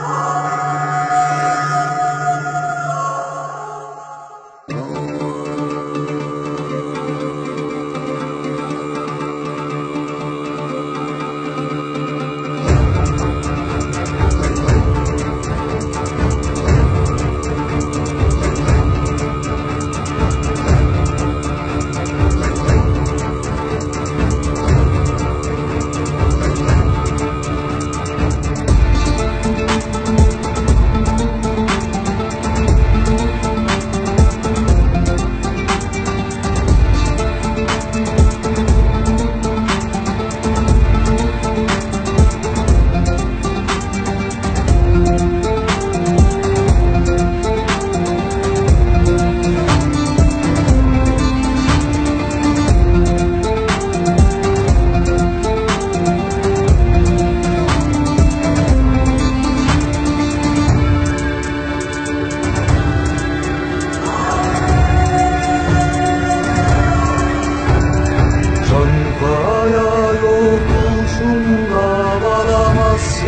Amen.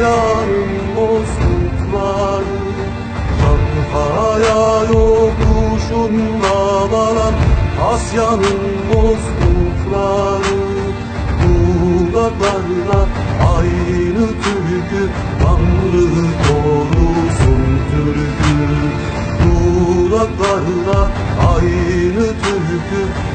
Varamaz yarın bozkırtları Çankaya yokuşunda varan Asya'nın bozkırtları Dudaklarla aynı türkü Tanrı korusun türkü Dudaklarla aynı türkü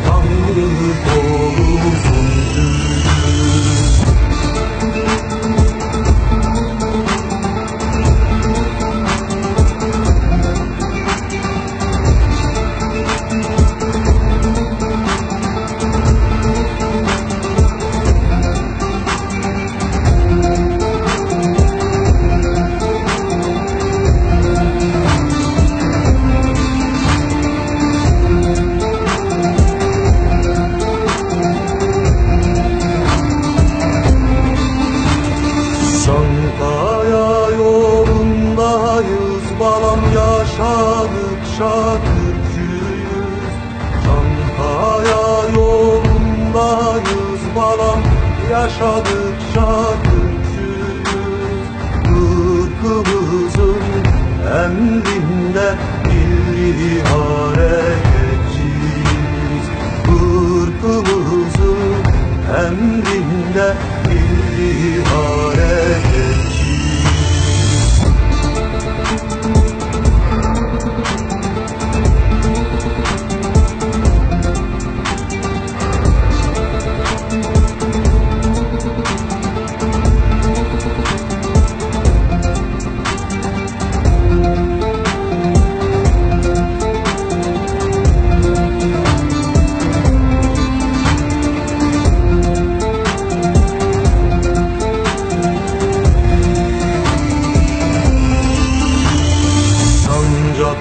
show the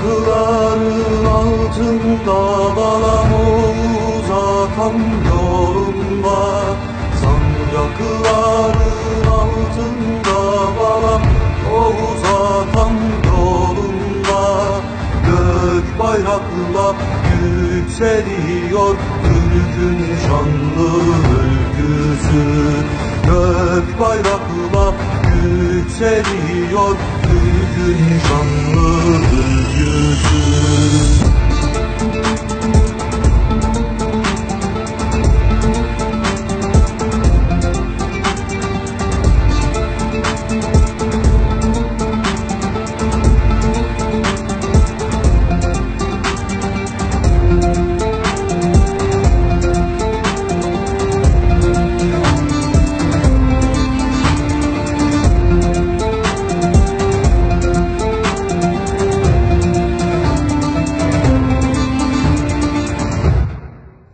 Sancakların altında balamı uzatan yolunda Sancakların altında balam o uzatan yolunda. Gök bayrakla yükseliyor Türk'ün şanlı ülküsü Gök bayrakla yükseliyor Türk'ün şanlı ülküsü